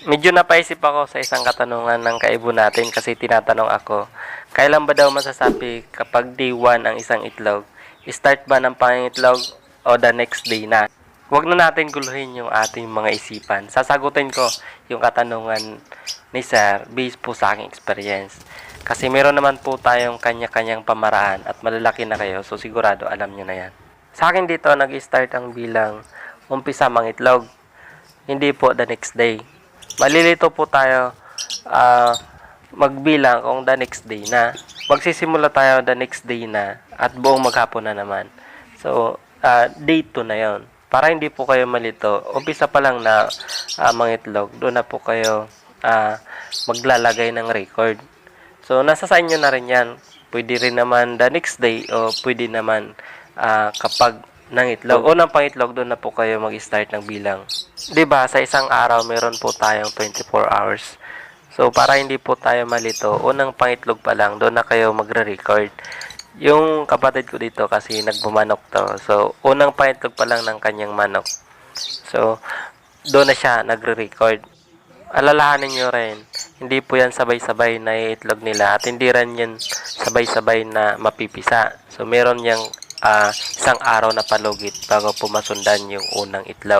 Medyo napaisip ako sa isang katanungan ng kaibo natin kasi tinatanong ako, kailan ba daw masasabi kapag day 1 ang isang itlog? Start ba ng pangingitlog o the next day na? Huwag na natin guluhin yung ating mga isipan. Sasagutin ko yung katanungan ni Sir based po sa aking experience. Kasi meron naman po tayong kanya-kanyang pamaraan at malalaki na kayo so sigurado alam nyo na yan. Sa akin dito nag-start ang bilang umpisa mangitlog. Hindi po the next day. Malilito po tayo ah, magbilang kung the next day na. Magsisimula tayo the next day na at buong maghapon na naman. So, ah, day 2 na yon. Para hindi po kayo malito, umpisa pa lang na ah, mangitlog, doon na po kayo ah, maglalagay ng record. So, nasa sa inyo na rin yan. Pwede rin naman the next day o pwede naman ah, kapag nangitlog. Unang pangitlog, doon na po kayo mag-start ng bilang. ba sa isang araw meron po tayong 24 hours. So, para hindi po tayo malito, unang pangitlog pa lang, doon na kayo magre-record. Yung kapatid ko dito kasi nagbumanok to. So, unang pangitlog pa lang ng kanyang manok. So, doon na siya nagre-record. Alalahanin nyo rin, hindi po yan sabay-sabay na iitlog nila at hindi rin yan sabay-sabay na mapipisa. So, meron yang ah, isang araw na palugit bago po masundan yung unang itlog.